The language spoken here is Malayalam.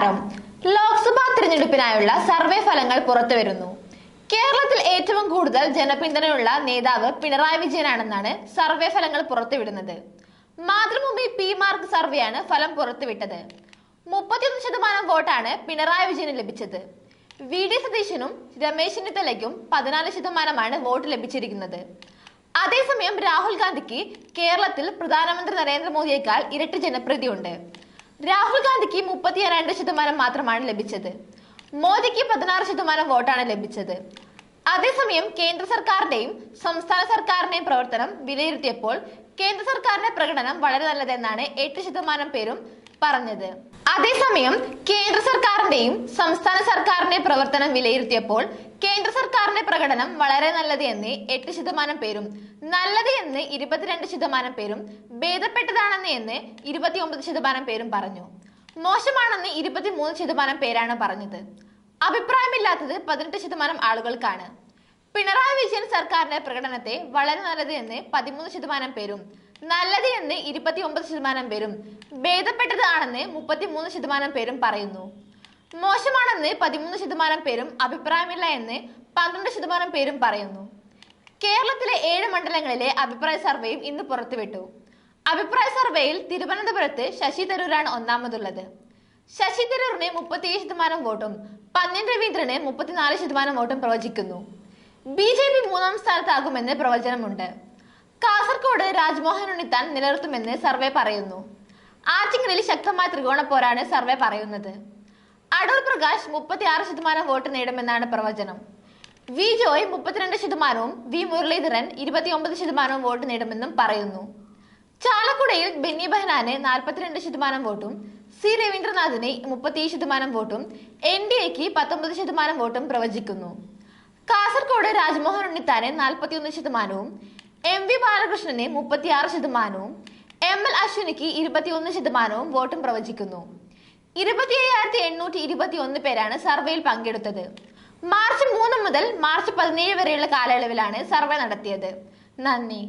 നമസ്കാരം ലോക്സഭാ തിരഞ്ഞെടുപ്പിനായുള്ള സർവേ ഫലങ്ങൾ പുറത്തു വരുന്നു. കേരളത്തിൽ ഏറ്റവും കൂടുതൽ ജനപിന്തുണയുള്ള നേതാവ് പിണറായി വിജയനാണെന്നാണ് സർവേ ഫലങ്ങൾ പുറത്തുവിടുന്നത് മാതൃഭൂമി പി മാർക്ക് സർവേയാണ് ഫലം പുറത്തുവിട്ടത് മുപ്പത്തിയൊന്ന് ശതമാനം വോട്ടാണ് പിണറായി വിജയന് ലഭിച്ചത്. വി ഡി സതീശനും രമേശ് ചെന്നിത്തലയ്ക്കും പതിനാല് ശതമാനമാണ് വോട്ട് ലഭിച്ചിരിക്കുന്നത്. അതേസമയം രാഹുൽ ഗാന്ധിക്ക് കേരളത്തിൽ പ്രധാനമന്ത്രി നരേന്ദ്രമോദിയേക്കാൾ ഇരട്ടി ജനപ്രീതിയുണ്ട്. രാഹുൽ ഗാന്ധിക്ക് മുപ്പത്തി രണ്ട് ശതമാനം മാത്രമാണ് ലഭിച്ചത്. മോദിക്ക് പതിനാറ് ശതമാനം വോട്ടാണ് ലഭിച്ചത്. അതേസമയം കേന്ദ്ര സർക്കാരിന്റെയും സംസ്ഥാന സർക്കാരിന്റെയും പ്രവർത്തനം വിലയിരുത്തിയപ്പോൾ കേന്ദ്ര സർക്കാരിന്റെ പ്രകടനം വളരെ നല്ലതെന്നാണ് എട്ട് ശതമാനം പേരും പറഞ്ഞത്. അതേസമയം കേന്ദ്ര സർക്കാരിന്റെയും സംസ്ഥാന സർക്കാരിന്റെയും പ്രവർത്തനം വിലയിരുത്തിയപ്പോൾ കേന്ദ്ര സർക്കാരിന്റെ പ്രകടനം വളരെ നല്ലത് എന്ന് എട്ട് ശതമാനം പേരും നല്ലത് എന്ന് ഇരുപത്തിരണ്ട് ശതമാനം പേരും ഭേദപ്പെട്ടതാണെന്ന് എന്ന് ഇരുപത്തിയൊമ്പത് ശതമാനം പേരും പറഞ്ഞു. മോശമാണെന്ന് ഇരുപത്തിമൂന്ന് ശതമാനം പേരാണ് പറഞ്ഞത്. അഭിപ്രായമില്ലാത്തത് പതിനെട്ട് ശതമാനം ആളുകൾക്കാണ്. പിണറായി വിജയൻ സർക്കാരിന്റെ പ്രകടനത്തെ വളരെ നല്ലത് എന്ന് പതിമൂന്ന് ശതമാനം പേരും നല്ലത് എന്ന് ഇരുപത്തി ഒമ്പത് ശതമാനം പേരും ഭേദപ്പെട്ടതാണെന്ന് മുപ്പത്തിമൂന്ന് ശതമാനം പേരും പറയുന്നു. മോശമാണെന്ന് പതിമൂന്ന് ശതമാനം പേരും അഭിപ്രായമില്ല എന്ന് പന്ത്രണ്ട് ശതമാനം പേരും പറയുന്നു. കേരളത്തിലെ ഏഴ് മണ്ഡലങ്ങളിലെ അഭിപ്രായ സർവേയും ഇന്ന് പുറത്തുവിട്ടു. അഭിപ്രായ സർവേയിൽ തിരുവനന്തപുരത്ത് ശശി തരൂരാണ് ഒന്നാമതുള്ളത്. ശശി തരൂറിന് മുപ്പത്തിയേഴ് ശതമാനം വോട്ടും പന്ന്യൻ രവീന്ദ്രന് മുപ്പത്തിനാല് ശതമാനം വോട്ടും പ്രവചിക്കുന്നു. ബി ജെ പി മൂന്നാം സ്ഥാനത്താകുമെന്ന് പ്രവചനമുണ്ട്. കാസർഗോഡ് രാജ്മോഹൻ ഉണ്ണിത്താൻ നിലനിർത്തുമെന്ന് സർവേ പറയുന്നു. ആറ്റിങ്ങലിൽ ശക്തമായ ത്രികോണ പോരാണ് സർവേ പറയുന്നത്. അടൂർ പ്രകാശ് മുപ്പത്തി ആറ് ശതമാനം വോട്ട് നേടുമെന്നാണ് പ്രവചനം. വി ജോയ് മുപ്പത്തിരണ്ട് ശതമാനവും വി മുരളീധരൻ ഇരുപത്തിയൊമ്പത് ശതമാനവും വോട്ട് നേടുമെന്നും പറയുന്നു. ചാലക്കുടയിൽ ബെന്നി ബെഹനാന് നാൽപ്പത്തിരണ്ട് ശതമാനം വോട്ടും സി രവീന്ദ്രനാഥിന് മുപ്പത്തി ശതമാനം വോട്ടും എൻ ഡി എക്ക് പത്തൊമ്പത് ശതമാനം വോട്ടും പ്രവചിക്കുന്നു. കാസർഗോഡ് രാജ്മോഹൻ ഉണ്ണിത്താന് നാൽപ്പത്തിയൊന്ന് ശതമാനവും എം വി ബാലകൃഷ്ണന് മുപ്പത്തിയാറ് ശതമാനവും എം എൽ അശ്വിനിക്ക് ഇരുപത്തിയൊന്ന് ശതമാനവും വോട്ടും പ്രവചിക്കുന്നു. ഇരുപത്തി അയ്യായിരത്തി എണ്ണൂറ്റി ഇരുപത്തി ഒന്ന് പേരാണ് സർവേയിൽ പങ്കെടുത്തത്. മാർച്ച് മൂന്ന് മുതൽ മാർച്ച് പതിനേഴ് വരെയുള്ള കാലയളവിലാണ് സർവേ നടത്തിയത്. നന്ദി.